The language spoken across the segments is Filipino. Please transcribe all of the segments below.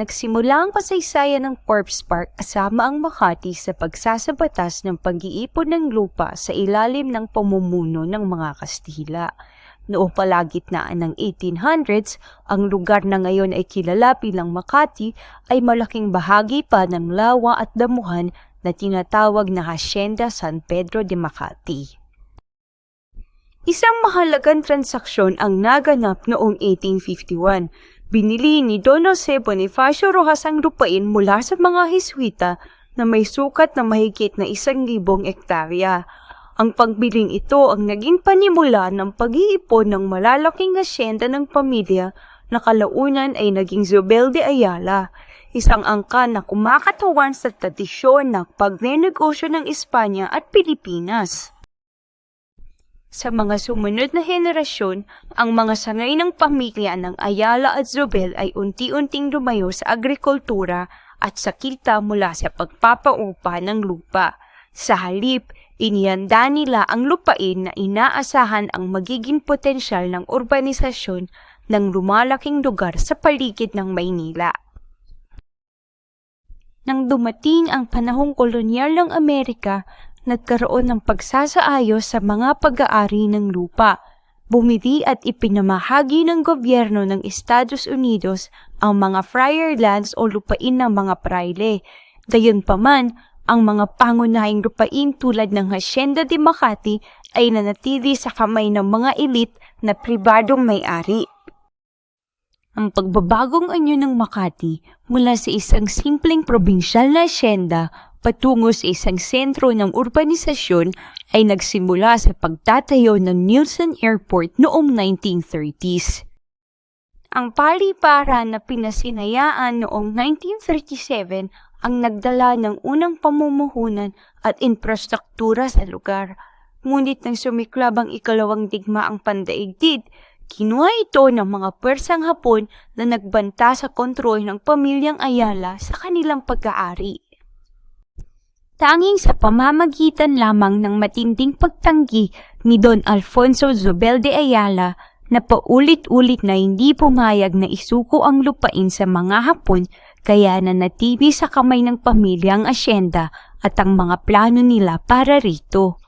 Nagsimula ang kasaysayan ng Corpse Park kasama ang Makati sa pagsasabatas ng pag-iipon ng lupa sa ilalim ng pamumuno ng mga Kastila. Noong palagitnaan ng 1800s, ang lugar na ngayon ay kilala bilang Makati ay malaking bahagi pa ng lawa at damuhan na tinatawag na Hacienda San Pedro de Makati. Isang mahalagang transaksyon ang naganap noong 1851. Binili ni Don Jose Bonifacio Rojas ang lupain mula sa mga Hiswita na may sukat na mahigit na isang libong ektarya. Ang pagbiling ito ang naging panimula ng pag-iipon ng malalaking asyenda ng pamilya na kalaunan ay naging Zobel de Ayala, isang angka na kumakatawan sa tradisyon ng pagnenegosyo ng Espanya at Pilipinas. Sa mga sumunod na henerasyon, ang mga sangay ng pamilya ng Ayala at Zobel ay unti-unting lumayo sa agrikultura at sa kita mula sa pagpapaupa ng lupa. Sa halip, inihanda nila ang lupain na inaasahan ang magiging potensyal ng urbanisasyon ng lumalaking lugar sa paligid ng Maynila. Nang dumating ang panahong kolonyal ng Amerika, nagkaroon ng pagsasaayos sa mga pag-aari ng lupa. Bumili at ipinamahagi ng gobyerno ng Estados Unidos ang mga friar lands o lupain ng mga praile. Gayunpaman, ang mga pangunahing lupain tulad ng Hacienda de Makati ay nanatili sa kamay ng mga elite na pribadong may-ari. Ang pagbabagong anyo ng Makati mula sa isang simpleng probinsyal na asyenda patungo sa isang sentro ng urbanisasyon ay nagsimula sa pagtatayo ng Nielsen Airport noong 1930s. Ang paliparan na pinasinayaan noong 1937 ang nagdala ng unang pamumuhunan at infrastruktura sa lugar. Ngunit nang sumiklab ang ikalawang digmaang pandaigdig, kinuha ito ng mga Persang Hapon na nagbanta sa kontrol ng pamilyang Ayala sa kanilang pag-aari. Tanging sa pamamagitan lamang ng matinding pagtanggi ni Don Alfonso Zobel de Ayala na paulit-ulit na hindi pumayag na isuko ang lupain sa mga Hapon kaya nanatili sa kamay ng pamilya ang asyenda at ang mga plano nila para rito.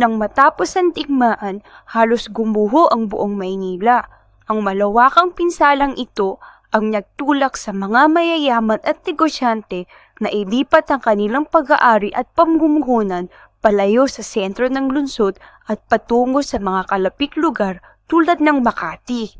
Nang matapos ang digmaan, halos gumuho ang buong Maynila. Ang malawakang pinsalang ito ang nagtulak sa mga mayayaman at negosyante na ilipat ang kanilang pag-aari at pamumuhunan palayo sa sentro ng lungsod at patungo sa mga kalapik lugar tulad ng Makati.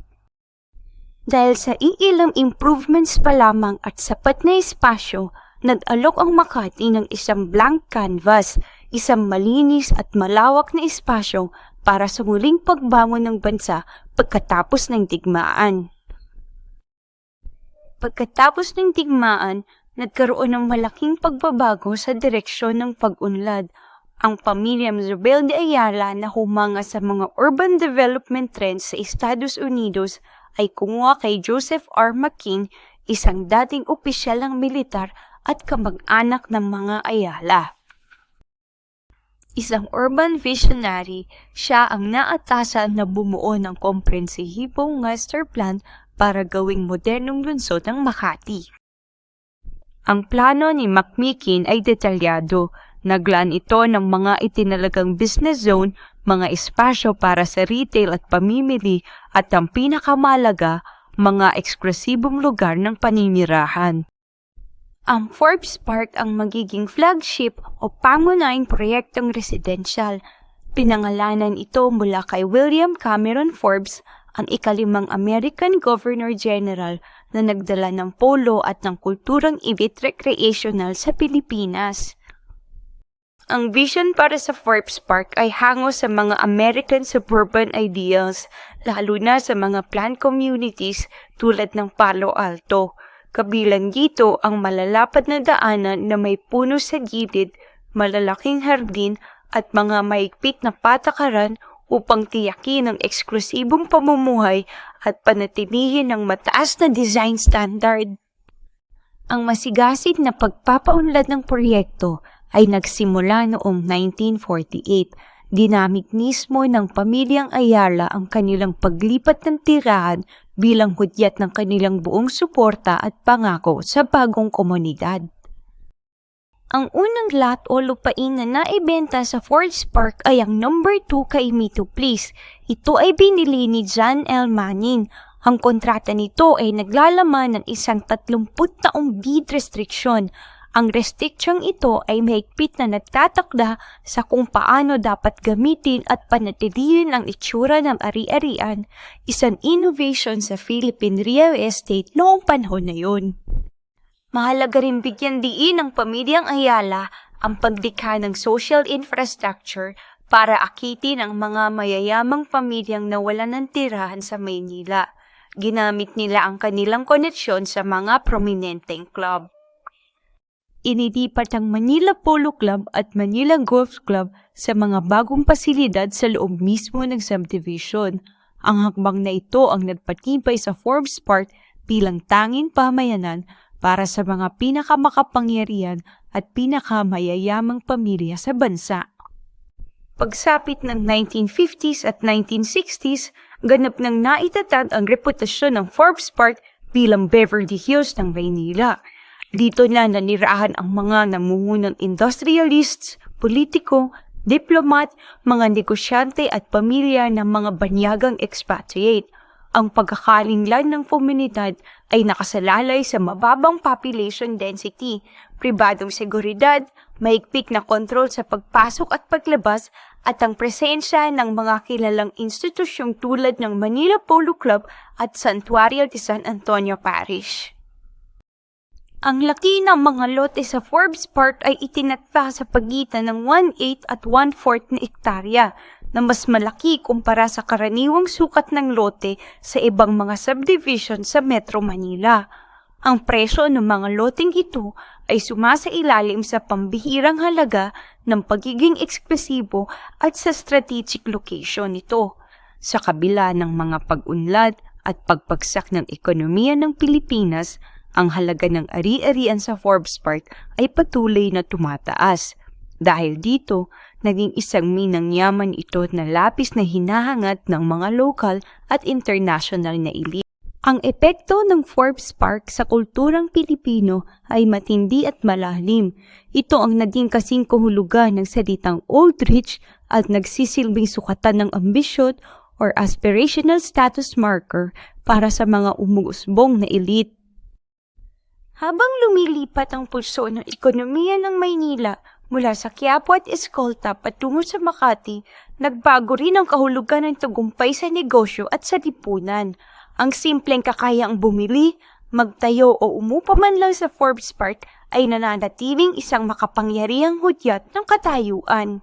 Dahil sa iilang improvements pa lamang at sapat na espasyo, nag-alok ang Makati ng isang blank canvas, isang malinis at malawak na espasyo para sa muling pagbangon ng bansa pagkatapos ng digmaan. Pagkatapos ng digmaan, nagkaroon ng malaking pagbabago sa direksyon ng pag-unlad. Ang pamilya Zobel de Ayala na humanga sa mga urban development trends sa Estados Unidos ay kumuha kay Joseph R. McKean, isang dating opisyal ng militar at kamag-anak ng mga Ayala. Isang urban visionary, siya ang naatasan na bumuo ng komprehensibong master plan para gawing modernong lungsod ng Makati. Ang plano ni McMikin ay detalyado. Naglaan ito ng mga itinalagang business zone, mga espasyo para sa retail at pamimili at ang pinakamalaga, mga eksklusibong lugar ng paninirahan. Ang Forbes Park ang magiging flagship o pangunahing proyektong residential. Pinangalanan ito mula kay William Cameron Forbes, ang ikalimang American Governor General na nagdala ng polo at ng kulturang ibit recreational sa Pilipinas. Ang vision para sa Forbes Park ay hango sa mga American suburban ideals, lalo na sa mga planned communities tulad ng Palo Alto. Kabilang dito ang malalapad na daanan na may puno sa gilid, malalaking hardin at mga maigpit na patakaran upang tiyakin ang eksklusibong pamumuhay at panatilihin ng mataas na design standard. Ang masigasig na pagpapaunlad ng proyekto ay nagsimula noong 1948. Dinamit mismo ng pamilyang Ayala ang kanilang paglipat ng tirahan bilang hudyat ng kanilang buong suporta at pangako sa bagong komunidad. Ang unang lot o lupain na naibenta sa Forge Park ay ang number 2 kay Mito Place. Ito ay binili ni John L. Manning. Ang kontrata nito ay naglalaman ng isang 30 taong deed restriction. Ang restricsyong ito ay mahigpit na nagtatakda sa kung paano dapat gamitin at panatilihin ang itsura ng ari-arian, isang innovation sa Philippine real estate noong panahon na yun. Mahalaga rin bigyan diin ng pamilyang Ayala ang paglikha ng social infrastructure para akitin ang mga mayayamang pamilyang nawalan ng tirahan sa Maynila. Ginamit nila ang kanilang koneksyon sa mga prominenteng club. Inilipat ang Manila Polo Club at Manila Golf Club sa mga bagong pasilidad sa loob mismo ng subdivision. Ang hakbang na ito ang nagpatibay sa Forbes Park bilang tanging pamayanan para sa mga pinakamakapangyarihan at pinakamayayamang pamilya sa bansa. Pagsapit ng 1950s at 1960s, ganap nang naitatag ang reputasyon ng Forbes Park bilang Beverly Hills ng Maynila. Dito na nanirahan ang mga namungunang industrialists, politiko, diplomat, mga negosyante at pamilya ng mga banyagang expatriate. Ang pagkakalinglan ng komunidad ay nakasalalay sa mababang population density, pribadong seguridad, maigpik na kontrol sa pagpasok at paglabas, at ang presensya ng mga kilalang institusyong tulad ng Manila Polo Club at Santuario de San Antonio Parish. Ang laki ng mga lote sa Forbes Park ay itinatpa sa pagitan ng 1/8 at 1/4 na ektarya na mas malaki kumpara sa karaniwang sukat ng lote sa ibang mga subdivision sa Metro Manila. Ang presyo ng mga loteng ito ay sumasa ilalim sa pambihirang halaga ng pagiging eksklesibo at sa strategic location nito. Sa kabila ng mga pag-unlad at pagpagsak ng ekonomiya ng Pilipinas, ang halaga ng ari-arian sa Forbes Park ay patuloy na tumataas. Dahil dito, naging isang minang yaman ito na lapis na hinahangat ng mga local at international na elite. Ang epekto ng Forbes Park sa kulturang Pilipino ay matindi at malalim. Ito ang naging kasing kahulugan ng salitang old rich at nagsisilbing sukatan ng ambisyon or aspirational status marker para sa mga umuusbong na elite. Habang lumilipat ang pulso ng ekonomiya ng Maynila mula sa Quiapo at Escolta patungo sa Makati, nagbago rin ang kahulugan ng tagumpay sa negosyo at sa lipunan. Ang simpleng kakayang bumili, magtayo o umupa man lang sa Forbes Park ay nananatiling isang makapangyarihang hudyat ng katayuan.